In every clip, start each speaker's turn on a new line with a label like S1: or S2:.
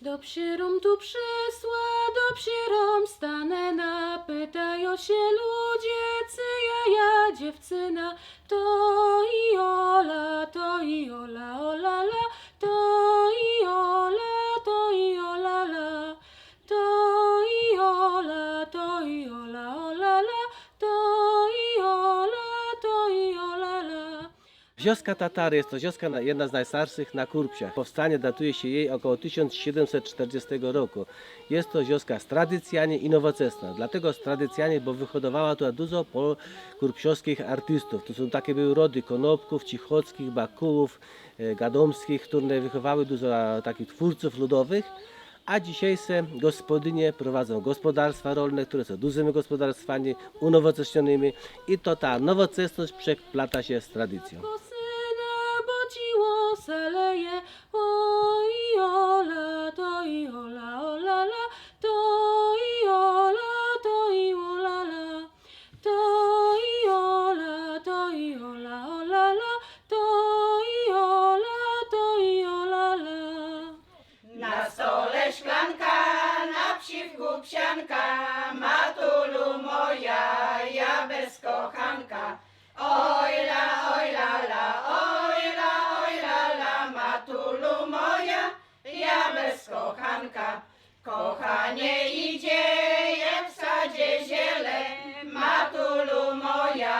S1: Do psierom tu przysła, do psierom stanę na, pytają się ludzie, cyja ja dziewczyna, to i ola, to i ola, ola la, to i
S2: Wioska Tatary jest to wioska na- jedna z najstarszych na Kurpsiach. Powstanie datuje się jej około 1740 roku. Jest to wioska z tradycjami i nowoczesna. Dlatego z bo wyhodowała tu dużo po kurpsiowskich artystów. To są takie były rody Konopków, Cichockich, Bakułów, e, Gadomskich, które wychowały dużo takich twórców ludowych. A dzisiejsze gospodynie prowadzą gospodarstwa rolne, które są dużymi gospodarstwami, unowocześnionymi i to ta nowoczesność przeplata się z tradycją.
S1: Bo syna bodziło saleje, o i ola, to i ola, ola la, to i ola, to i ola la, to i ola, to i ola, ola la, to i ola, to i ola la.
S3: Na stole szklanka, na przywku psianka, Kochanie idzie, jak w sadzie ziele, matulu moja,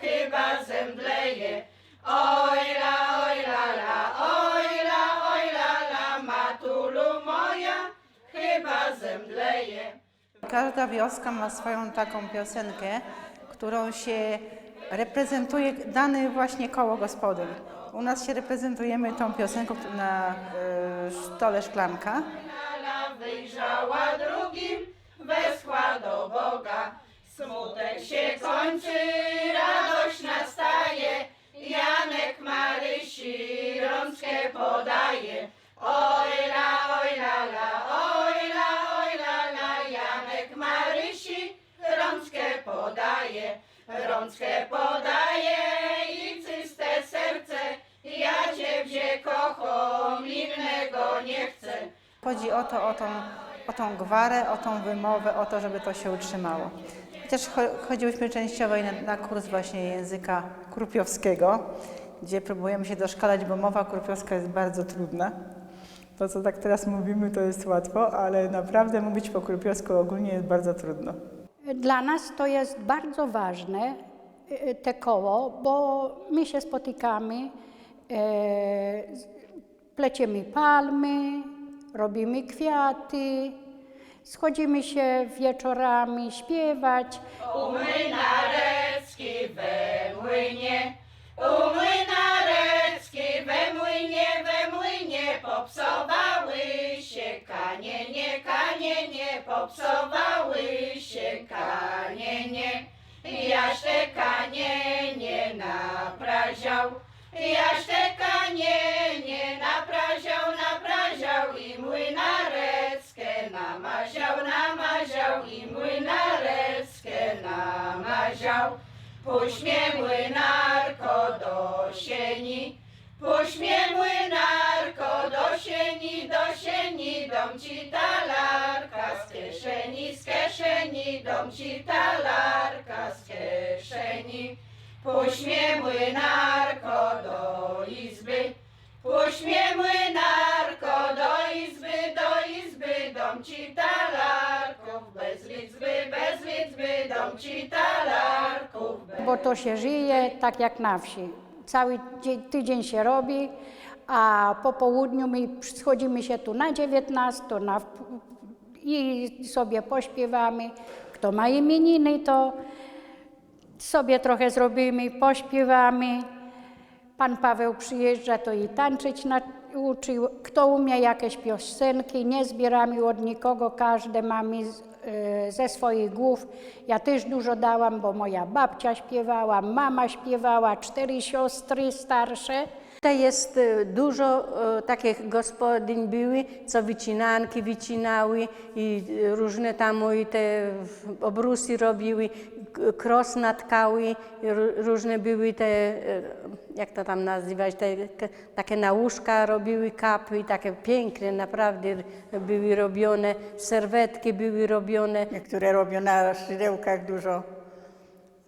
S3: chyba zemdleje. Ojla, ojla, la, ojla, ojla, la, matulu moja, chyba zemdleje.
S4: Każda wioska ma swoją taką piosenkę, którą się reprezentuje dane właśnie koło gospodyń. U nas się reprezentujemy tą piosenką na e, stole szklanka.
S3: Wyjrzała drugim, weszła do Boga. Smutek się kończy, radość nastaje. Janek Marysi rączkę podaje. Ojla, ojla, la, ojla,
S4: o to, o tą, o tą gwarę, o tą wymowę, o to, żeby to się utrzymało. Chociaż cho- chodziłyśmy częściowo na, na kurs właśnie języka krupiowskiego, gdzie próbujemy się doszkalać, bo mowa krupiowska jest bardzo trudna. To, co tak teraz mówimy, to jest łatwo, ale naprawdę mówić po krupiowsku ogólnie jest bardzo trudno.
S5: Dla nas to jest bardzo ważne, e, te koło, bo my się spotykamy, e, palmy, robimy kwiaty, schodzimy się wieczorami śpiewać.
S3: U młynarecki we młynie, u młynarecki we młynie, we młynie popsowały się kanienie, kanienie, popsowały się kanienie. Jaś te kanienie napraział, jaś te kanienie napraział, napraział i młynareckę namaział, namaział i młynareckę namaział. Puść mnie młynarko do sieni, puść mnie młynarko do sieni, do sieni, dom ci talarka z kieszeni, z kieszeni, dom ci talarka z kieszeni. Puść mnie młynarko do izby, puść mnie młynarko do izby, do izby, dom ci talarków, bez liczby, bez liczby, dom ci talarków. Bez...
S5: bo to się żyje tak jak na wsi. Cały dzie- tydzień się robi, a po południu my schodzimy się tu na 19 na, i sobie pośpiewamy. Kto ma imieniny, to sobie trochę zrobimy, pośpiewamy. Pan Paweł przyjeżdża, to i tańczyć nauczył. Kto umie jakieś piosenki, nie zbieramy od nikogo, każde mamy e, ze swoich głów. Ja też dużo dałam, bo moja babcia śpiewała, mama śpiewała, cztery siostry starsze.
S6: Tutaj jest e, dużo e, takich gospodyń były, co wycinanki wycinały i różne tam i te obrusy robiły. K- krosna tkały, r- różne były te, e, jak to tam nazywać, te takie na łóżka robiły kapy, takie piękne naprawdę były robione, serwetki były robione.
S7: Niektóre robią na szydełkach dużo.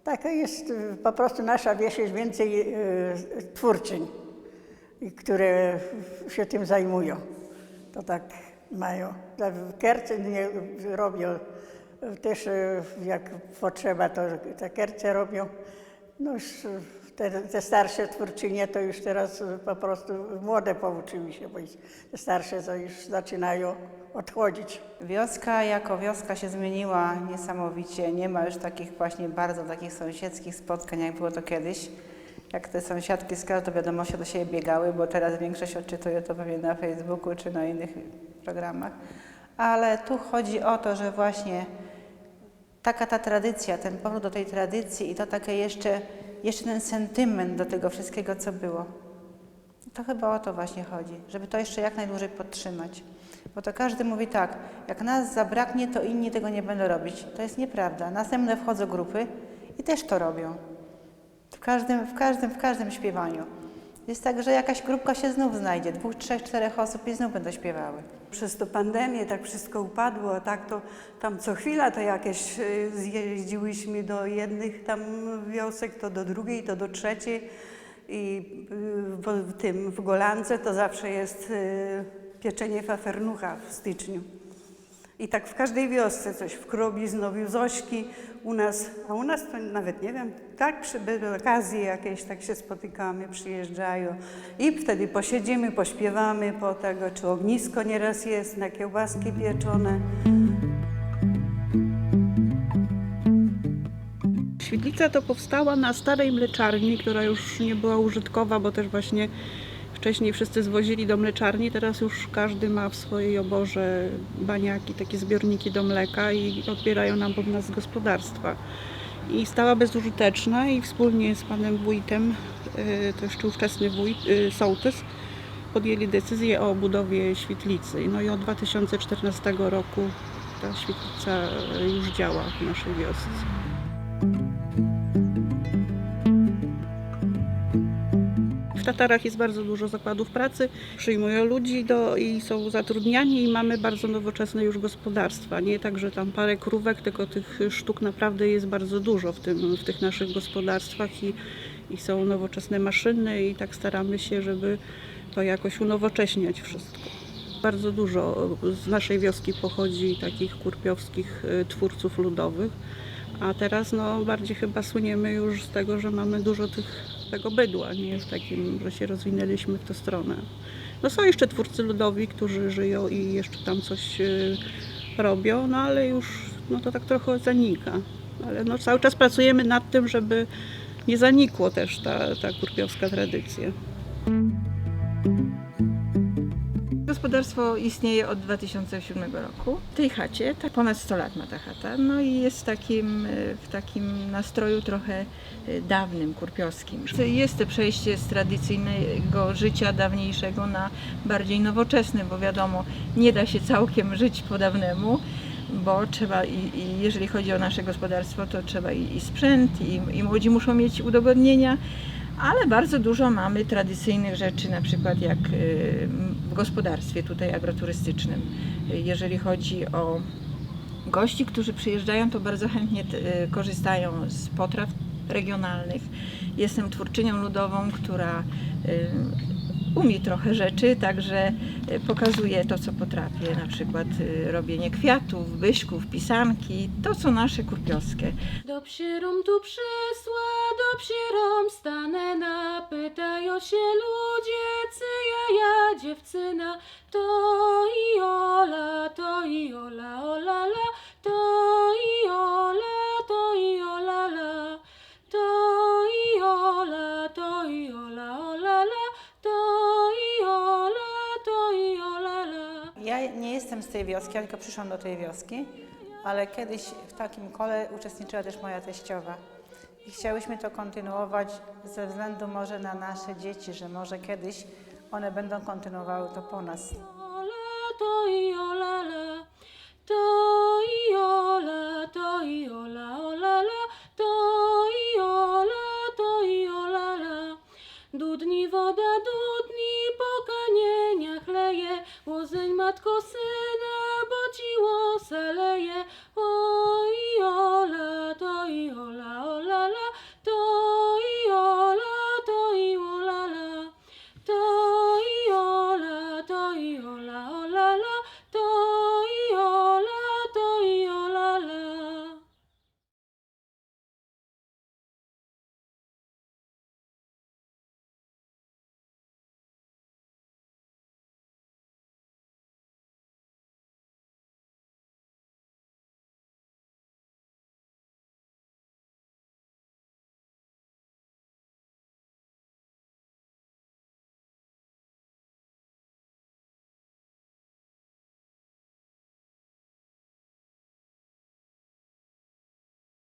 S7: Taka jest y, po prostu nasza wieś jest więcej y, twórczyń, które się tym zajmują. To tak mają. Kerce nie robią też y, jak potrzeba, to te kerce robią. No już te, te starsze twórczynie to już teraz y, po prostu młode pouczyły się, bo te starsze to już zaczynają odchodzić.
S4: Wioska jako wioska się zmieniła niesamowicie. Nie ma już takich właśnie bardzo takich sąsiedzkich spotkań, jak było to kiedyś. Jak te sąsiadki z kraju, to wiadomo, się do siebie biegały, bo teraz większość odczytuje to pewnie na Facebooku czy na innych programach. Ale tu chodzi o to, że właśnie taka ta tradycja, ten powrót do tej tradycji i to takie jeszcze, jeszcze ten sentyment do tego wszystkiego, co było. To chyba o to właśnie chodzi, żeby to jeszcze jak najdłużej podtrzymać. Bo to każdy mówi tak, jak nas zabraknie, to inni tego nie będą robić. To jest nieprawda. Następne wchodzą grupy i też to robią. W każdym, w każdym, w każdym śpiewaniu. Jest tak, że jakaś grupka się znów znajdzie, dwóch, trzech, czterech osób i znów będą śpiewały.
S8: Przez to pandemię tak wszystko upadło, a tak to tam co chwila to jakieś y, zjeździłyśmy do jednych tam wiosek, to do drugiej, to do trzeciej i y, w, tym w Golance to zawsze jest y, pieczenie fafernucha w styczniu. I tak w każdej wiosce coś, w Krobi, Znowiu, Zośki, u nas, a u nas to nawet nie wiem, tak przy okazji jakieś tak się spotykamy, przyjeżdżają i wtedy posiedzimy, pośpiewamy po tego, czy ognisko nieraz jest, na kiełbaski pieczone.
S9: Świetlica to powstała na starej mleczarni, która już nie była użytkowa, bo też właśnie wcześniej wszyscy zwozili do mleczarni, teraz już każdy ma w swojej oborze baniaki, takie zbiorniki do mleka i odbierają nam pod nas z gospodarstwa. I stała bezużyteczna i wspólnie z panem wójtem, y, to jeszcze ówczesny wójt, y, sołtys, podjęli decyzję o budowie świetlicy. No i od 2014 roku ta świetlica już działa w naszej wiosce. Tatarach jest bardzo dużo zakładów pracy, przyjmują ludzi do, i są zatrudniani i mamy bardzo nowoczesne już gospodarstwa. Nie tak, że tam parę krówek, tylko tych sztuk naprawdę jest bardzo dużo w, tym, w tych naszych gospodarstwach i, i są nowoczesne maszyny i tak staramy się, żeby to jakoś unowocześniać wszystko. Bardzo dużo z naszej wioski pochodzi takich kurpiowskich y, twórców ludowych. A teraz no, bardziej chyba słyniemy już z tego, że mamy dużo tych, tego bydła, nie w takim, że się rozwinęliśmy w tę stronę. No są jeszcze twórcy ludowi, którzy żyją i jeszcze tam coś y, robią, no ale już no, to tak trochę zanika. Ale no, cały czas pracujemy nad tym, żeby nie zanikło też ta, ta kurpiowska tradycja.
S10: Gospodarstwo istnieje od 2007 roku. W tej chacie, tak ponad 100 lat ma ta chata, no i jest w takim, e, w takim nastroju trochę e, dawnym, kurpiowskim. Jest to przejście z tradycyjnego życia dawniejszego na bardziej nowoczesne, bo wiadomo, nie da się całkiem żyć po dawnemu, bo trzeba, i, i jeżeli chodzi o nasze gospodarstwo, to trzeba i, i sprzęt, i, i młodzi muszą mieć udogodnienia, ale bardzo dużo mamy tradycyjnych rzeczy, na przykład jak y, w gospodarstwie tutaj agroturystycznym. Jeżeli chodzi o gości, którzy przyjeżdżają, to bardzo chętnie y, korzystają z potraw regionalnych. Jestem twórczynią ludową, która y, umie trochę rzeczy, także pokazuje to, co potrafię, na przykład robienie kwiatów, byśków, pisanki, to co nasze kurpiowskie.
S1: Do psierom tu przysła, do psierom stanę na, pytają się ludzie, cyja ja dziewczyna, to i ola, to i ola, ola la, to i ola, to i ola la, to i ola, to i ola, ola la, to i ola, to i ola la.
S4: Ja nie jestem z tej wioski, tylko przyszłam do tej wioski, ale kiedyś w takim kole uczestniczyła też moja teściowa. I chciałyśmy to kontynuować ze względu może na nasze dzieci, że może kiedyś one będą kontynuowały to po nas.
S1: To i to i